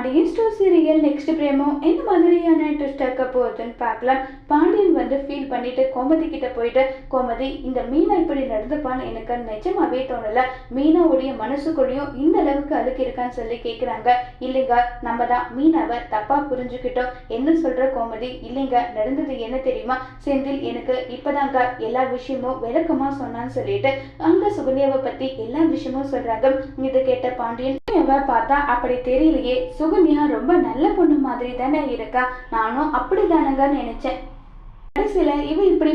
Pandian Store serial next promo இந்த மாதிரியான twist இருக்க போகுதுன்னு பார்க்கலாம். பாண்டியன் வந்து ஃபீல் பண்ணிட்டு கோமதி கிட்ட போயிட்டு கோமதி இந்த மீனா இப்படி நடந்துப்பான்னு எனக்கு நிஜமாவே தோணல. மீனாவுடைய மனசுக்குள்ளேயும் இந்த அளவுக்கு அழுக்கு இருக்கான்னு சொல்லி கேட்குறாங்க இல்லைங்க நம்ம தான் மீனாவை தப்பா புரிஞ்சுக்கிட்டோம். என்ன சொல்ற கோமதி? இல்லைங்க நடந்தது என்ன தெரியுமா? செந்தில் எனக்கு இப்பதாங்க எல்லா விஷயமும் விளக்கமா சொன்னான்னு சொல்லிட்டு அங்க சுகன்யாவை பத்தி எல்லா விஷயமும் சொல்றாங்க. இதை கேட்ட பாண்டியன் சுகன்யாவை பார்த்தா அப்படி தெரியலையே. சுகன்யா ரொம்ப நல்ல பொண்ணு மாதிரி தானே இருக்கா? நானும் அப்படிதானங்க நினைச்சேன்.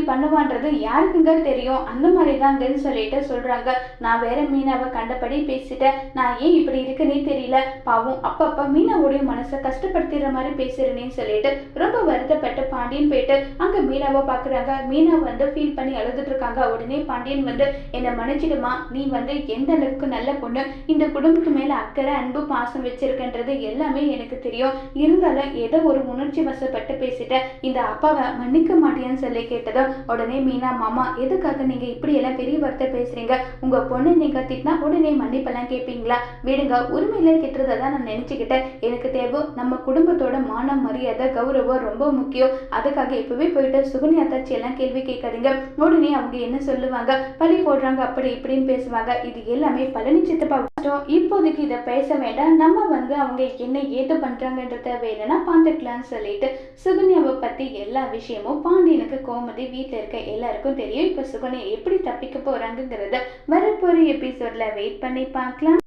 பண்ணுவான்றது யாருக்குங்க தெரியும்? அந்த மாதிரி தாங்கன்னு சொல்லிட்டு சொல்றாங்க. நான் வேற மீனாவை கண்டபடி பேசிட்டேன். நான் ஏன் இப்படி இருக்குன்னே தெரியல. பாவம் அப்பப்ப மீனாவுடைய மனசை கஷ்டப்படுத்திடுற மாதிரி பேசுறேனேன்னு சொல்லிட்டு ரொம்ப வருத்தப்பட்டு பாண்டியன் போயிட்டு அங்க மீனாவை பாக்குறாங்க. மீனா வந்து ஃபீல் பண்ணி அழுதுட்டு இருக்காங்க. உடனே பாண்டியன் வந்து என்னை மன்னிச்சிடுமா? நீ வந்து எந்த அளவுக்கு நல்ல பொண்ணு? இந்த குடும்பத்து மேல அக்கறை அன்பு பாசம் வச்சிருக்கன்றது எல்லாமே எனக்கு தெரியும். இருந்தாலும் ஏதோ ஒரு உணர்ச்சி வசப்பட்டு பேசிட்டேன். இந்த அப்பாவை மன்னிக்க மாட்டேன்னு சொல்லி கேட்டதும் உடனே மீனா மாமா எதுக்காக நீங்க இப்படி எல்லாம் பெரிய வார்த்தை பேசுறீங்க? உங்க பொண்ணு நீங்க திட்டினா உடனே மன்னிப்பெல்லாம் கேட்பீங்களா விடுங்க உரிமையில திட்டுறதை தான் நான் நினைச்சுக்கிட்டேன். எனக்கு தேவை நம்ம குடும்பத்தோட மானம் மரியாதை கௌரவம் ரொம்ப முக்கியம். அதுக்காக இப்பவே போயிட்டு சுகன்யா தாச்சி எல்லாம் கேள்வி கேட்காதீங்க. உடனே அவங்க என்ன சொல்லுவாங்க? பழி போடுறாங்க அப்படி இப்படின்னு பேசுவாங்க. இது எல்லாமே பழனி சித்தப்பா கஷ்டம். இப்போதைக்கு இதை பேச வேண்டாம். நம்ம வந்து அவங்க என்ன ஏது பண்றாங்கன்றத வேணும்னா பார்த்துக்கலாம்னு சொல்லிட்டு சுகன்யாவை பத்தி எல்லா விஷயமும் பாண்டியனுக்கு கோமதி வீட்டில் இருக்க எல்லாருக்கும் தெரியும். இப்போ சுகன்யா எப்படி தப்பிக்க போகிறாங்கிறத வரப்போகிற எபிசோட்ல வெயிட் பண்ணி பார்க்கலாம்.